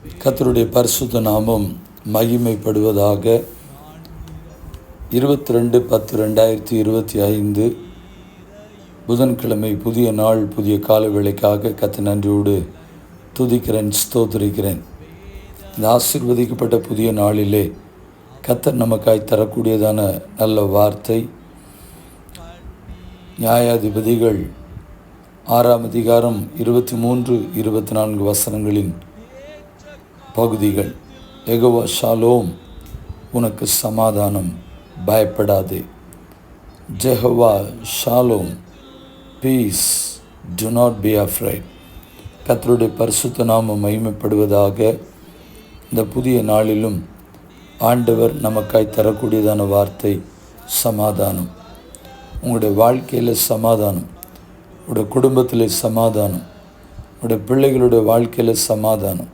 கத்தருடைய பரிசுத்த நாமம் மகிமைப்படுவதாக. இருபத்தி ரெண்டு பத்து ரெண்டாயிரத்தி இருபத்தி ஐந்து. புதன்கிழமை புதிய நாள் புதிய காலவேளைக்காக கத்த நன்றியோடு துதிக்கிறேன் ஸ்தோத்திரிக்கிறேன். இந்த ஆசிர்வதிக்கப்பட்ட புதிய நாளிலே கத்தர் நமக்காய் தரக்கூடியதான நல்ல வார்த்தை. நியாயாதிபதிகள் ஆறாம் அதிகாரம் இருபத்தி மூன்று இருபத்தி நான்கு வசனங்களின் பகுதிகள். எகோவா ஷாலோம் உனக்கு சமாதானம். பயப்படாதே. Jehovah shalom peace do not be afraid கத்தருடைய பரிசுத்த நாமம் மகிமைப்படுவதாக இந்த புதிய நாளிலும் ஆண்டவர் நமக்காய் தரக்கூடியதான வார்த்தை சமாதானம். உங்களுடைய வாழ்க்கையில் சமாதானம். உங்களுடைய குடும்பத்தில் சமாதானம். உங்களுடைய பிள்ளைகளுடைய வாழ்க்கையில் சமாதானம்.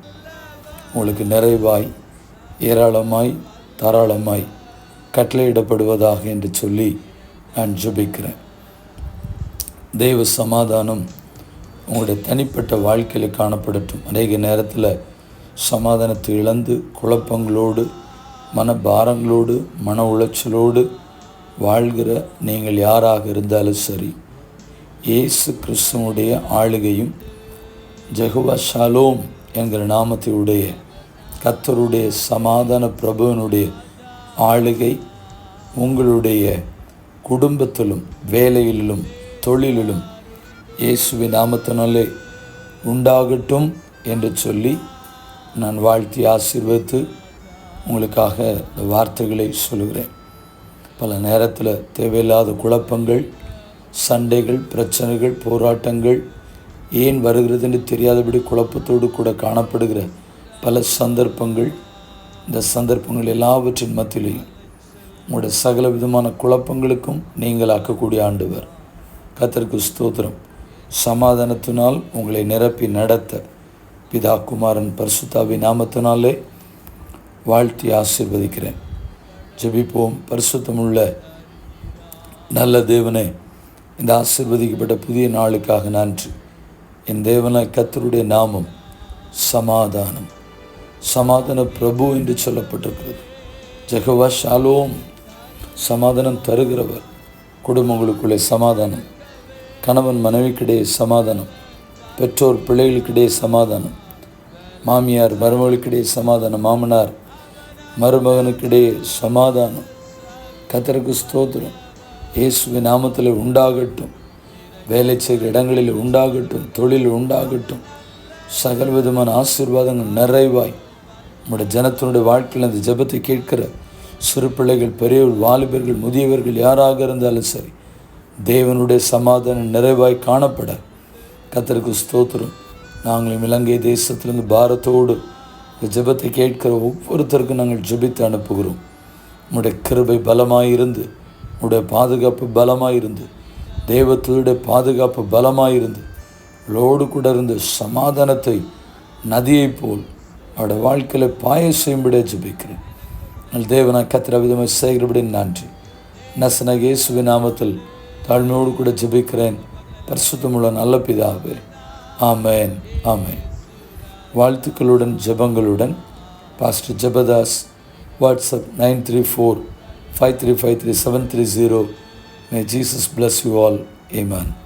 உங்களுக்கு நிறைவாய் ஏராளமாய் தாராளமாய் கட்டளையிடப்படுவதாக என்று சொல்லி நான் ஜுபிக்கிறேன். தெய்வ சமாதானம் உங்களுடைய தனிப்பட்ட வாழ்க்கையில் காணப்படட்டும். அநேக நேரத்தில் சமாதானத்தை இழந்து குழப்பங்களோடு மனபாரங்களோடு மன உளைச்சலோடு வாழ்கிற நீங்கள் யாராக இருந்தாலும் சரி இயேசு கிறிஸ்துவனுடைய ஆளுகையும் ஜெகுவா ஷாலோம் என்கிற நாமத்தையுடைய கத்தருடைய சமாதான பிரபுவனுடைய ஆளுகை உங்களுடைய குடும்பத்திலும் வேலையிலும் தொழிலிலும் இயேசுவின் நாமத்தினாலே உண்டாகட்டும் என்று சொல்லி நான் வாழ்த்தி ஆசீர்வதித்து உங்களுக்காக இந்த வார்த்தைகளை சொல்கிறேன் பல நேரத்தில் தேவையில்லாத குழப்பங்கள் சண்டைகள் பிரச்சனைகள் போராட்டங்கள் ஏன் வருகிறதுன்னு தெரியாதபடி குழப்பத்தோடு கூட காணப்படுகிற பல சந்தர்ப்பங்கள் இந்த சந்தர்ப்பங்கள் எல்லாவற்றின் மத்தியிலையும் உங்களுடைய சகல விதமான குழப்பங்களுக்கும் நீங்கள் ஆக்கக்கூடிய ஆண்டவர். கத்தருக்கு ஸ்தோத்திரம். சமாதானத்தினால் உங்களை நிரப்பி நடத்த பிதா குமாரன் பரிசுத்தாவி நாமத்தினாலே வாழ்த்தி ஆசிர்வதிக்கிறேன். ஜெபிப்போம். பரிசுத்தமுள்ள நல்ல தேவனே இந்த ஆசிர்வதிக்கப்பட்ட புதிய நாளுக்காக நன்றி. என் தேவனை கத்தருடைய நாமம் சமாதானம். சமாதான பிரபு என்று சொல்லப்பட்டிருக்கிறது. ஜெகவா ஷாலோம் சமாதானம் தருகிறவர். குடும்பங்களுக்குள்ளே சமாதானம். கணவன் மனைவிக்கிடையே சமாதானம். பெற்றோர் பிள்ளைகளுக்கிடையே சமாதானம். மாமியார் மருமகளுக்கிடையே சமாதானம். மாமனார் மருமகனுக்கிடையே சமாதானம். கத்தருக்கு ஸ்தோத்திரம். இயேசுவின் நாமத்தில் உண்டாகட்டும். வேலை செய்கிற இடங்களில் உண்டாகட்டும். தொழில் உண்டாகட்டும். சகல விதமான ஆசீர்வாதங்கள் நிறைவாய். நம்முடைய ஜனத்தினுடைய வாழ்க்கையில் அந்த ஜெபத்தை கேட்கிற சிறு பிள்ளைகள் பெரியவர்கள் வாலிபர்கள் முதியவர்கள் யாராக இருந்தாலும் சரி தேவனுடைய சமாதானம் நிறைவாய் காணப்பட. கத்தருக்கு ஸ்தோத்திரம். நாங்களும் இலங்கை தேசத்திலிருந்து பாரத்தோடு இந்த ஜெபத்தை கேட்கிற ஒவ்வொருத்தருக்கும் நாங்கள் ஜெபித்து அனுப்புகிறோம். உங்களுடைய கிருபை பலமாயிருந்து உங்களுடைய பாதுகாப்பு பலமாயிருந்து தெய்வத்துடைய பாதுகாப்பு பலமாயிருந்து லோடு கூட இருந்து சமாதானத்தை நதியைப் போல் அவருடைய வாழ்க்கையில் பாய செய்யும்படியே ஜபிக்கிறேன். நல் தேவனா கத்திர விதமாக செய்கிறபடி நன்றி. நசன இயேசுவி நாமத்தில் தாழ்மையோடு கூட ஜபிக்கிறேன். பரிசுத்தமுள்ள நல்ல பிதாவே. ஆமேன். ஆமேன். வாழ்த்துக்களுடன் ஜபங்களுடன். Pastor Jebadas WhatsApp nine three four five three five three seven three zero. May Jesus bless you all amen